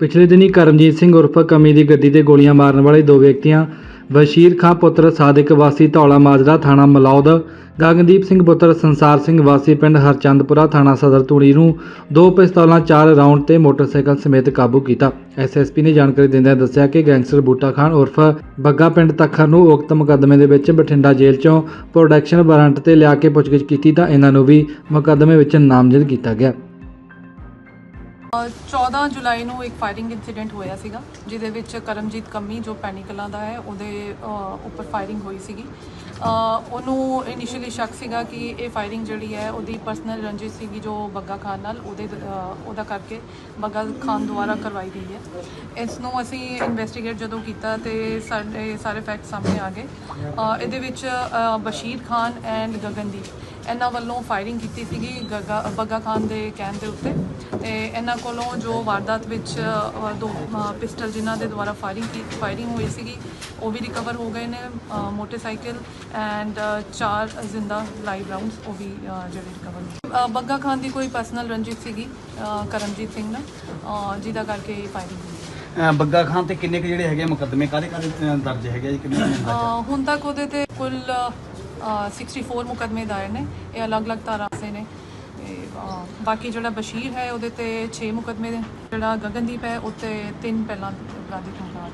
ਪਿਛਲੇ ਦਿਨੀ ਕਰਮਜੀਤ ਸਿੰਘ ਉਰਫ ਕਮੀ ਦੀ ਗੱਡੀ ਤੇ ਗੋਲੀਆਂ ਮਾਰਨ ਵਾਲੇ ਦੋ ਵਿਅਕਤੀਆਂ ਬਸ਼ੀਰ ਖਾਂ ਪੁੱਤਰ ਸਾਦਿਕ ਵਾਸੀ ਧੌਲਾ ਮਾਜਰਾ ਥਾਣਾ ਮਲੌਦ, ਗਗਨਦੀਪ ਸਿੰਘ ਪੁੱਤਰ ਸੰਸਾਰ ਸਿੰਘ ਵਾਸੀ ਪਿੰਡ ਹਰਚੰਦਪੁਰਾ ਥਾਣਾ ਸਦਰ ਧੂਣੀ ਨੂੰ ਦੋ ਪਿਸਤੌਲਾਂ, ਚਾਰ ਰਾਉਂਡ ਤੇ ਮੋਟਰਸਾਈਕਲ ਸਮੇਤ ਕਾਬੂ ਕੀਤਾ। ਐਸਐਸਪੀ ਨੇ ਜਾਣਕਾਰੀ ਦਿੰਦਿਆਂ ਦੱਸਿਆ ਕਿ ਗੈਂਗਸਟਰ ਬੂਟਾ ਖਾਨ ਉਰਫ ਬੱਗਾ ਪਿੰਡ ਤੱਖਰ ਨੂੰ ਉਕਤ ਮੁਕੱਦਮੇ ਦੇ ਵਿੱਚ ਬਠਿੰਡਾ ਜੇਲ੍ਹ ਚੋਂ ਪ੍ਰੋਡਕਸ਼ਨ ਵਾਰੰਟ ਤੇ ਲਿਆ ਕੇ ਪੁੱਛਗਿੱਛ ਕੀਤੀ ਤਾਂ ਇਹਨਾਂ ਨੂੰ ਵੀ ਮੁਕੱਦਮੇ ਵਿੱਚ ਨਾਮਜ਼ਦ ਕੀਤਾ ਗਿਆ। 14 ਜੁਲਾਈ ਨੂੰ ਇੱਕ ਫਾਇਰਿੰਗ ਇਨਸੀਡੈਂਟ ਹੋਇਆ ਸੀਗਾ, ਜਿਹਦੇ ਵਿੱਚ ਕਰਮਜੀਤ ਕੰਮੀ ਜੋ ਪੈਨੀਕਲਾਂ ਦਾ ਹੈ, ਉਹਦੇ ਉੱਪਰ ਫਾਇਰਿੰਗ ਹੋਈ ਸੀਗੀ। ਉਹਨੂੰ ਇਨੀਸ਼ੀਅਲੀ ਸ਼ੱਕ ਸੀਗਾ ਕਿ ਇਹ ਫਾਇਰਿੰਗ ਜਿਹੜੀ ਹੈ, ਉਹਦੀ ਪਰਸਨਲ ਰੰਜਿਸ਼ ਸੀਗੀ ਜੋ ਬੱਗਾ ਖਾਨ ਨਾਲ, ਉਹਦੇ ਉਹਦਾ ਕਰਕੇ ਬੱਗਾ ਖਾਨ ਦੁਆਰਾ ਕਰਵਾਈ ਗਈ ਹੈ। ਇਸ ਨੂੰ ਅਸੀਂ ਇਨਵੈਸਟੀਗੇਟ ਜਦੋਂ ਕੀਤਾ ਤੇ ਸਾਡੇ ਸਾਰੇ ਫੈਕਟ ਸਾਹਮਣੇ ਆ ਗਏ। ਇਹਦੇ ਵਿੱਚ ਬਸ਼ੀਰ ਖਾਨ ਐਂਡ ਗਗਨਦੀਪ। ਇਹਨਾਂ ਵੱਲੋਂ ਫਾਇਰਿੰਗ ਕੀਤੀ ਸੀਗੀ ਗੱਗਾ ਬੱਗਾ ਖਾਨ ਦੇ ਕਹਿਣ ਦੇ ਉੱਤੇ। ਤੇ ਇਹਨਾਂ ਕੋਲੋਂ ਜੋ ਵਾਰਦਾਤ ਵਿੱਚ ਦੋ ਪਿਸਟਲ ਜਿਨ੍ਹਾਂ ਦੇ ਦੁਆਰਾ ਫਾਇਰਿੰਗ ਕੀ ਫਾਇਰਿੰਗ ਹੋਈ ਸੀਗੀ ਉਹ ਵੀ ਰਿਕਵਰ ਹੋ ਗਏ ਨੇ ਮੋਟਰਸਾਈਕਲ ਐਂਡ ਚਾਰ ਜ਼ਿੰਦਾ ਲਾਈਵ ਰਾਉਂਡਸ ਉਹ ਵੀ ਜਿਹੜੇ ਰਿਕਵਰ ਬੱਗਾ ਖਾਨ ਦੀ ਕੋਈ ਪਰਸਨਲ ਰੰਜਿਸ਼ ਸੀਗੀ ਕਰਮਜੀਤ ਸਿੰਘ ਨਾਲ ਜਿਹਦਾ ਕਰਕੇ ਫਾਇਰਿੰਗ ਹੋਈ। ਬੱਗਾ ਖਾਨ ਤੇ ਕਿੰਨੇ ਕੁ ਜਿਹੜੇ ਹੈਗੇ ਮੁਕੱਦਮੇ? ਕਾਦੇ ਕਾਦੇ ਦਰਜ ਹੈਗੇ ਜੀ? ਕਿੰਨੇ ਹੁਣ ਤੱਕ ਉਹਦੇ ਤੇ ਕੁੱਲ 64 ਮੁਕਦਮੇ ਦਾਇਰ ਨੇ, ਇਹ ਅਲੱਗ-ਅਲੱਗ ਧਾਰਾ ਦੇ ਨੇ। ਤੇ ਬਾਕੀ ਜਿਹੜਾ ਬਸ਼ੀਰ ਹੈ, ਉਹਦੇ ਤੇ 6 ਮੁਕਦਮੇ ਜਿਹੜਾ ਗਗਨਦੀਪ ਹੈ ਉੱਤੇ ਤਿੰਨ ਪਹਿਲਾਂ ਅਪਰਾਧਿਕ ਮਾਮਲਾ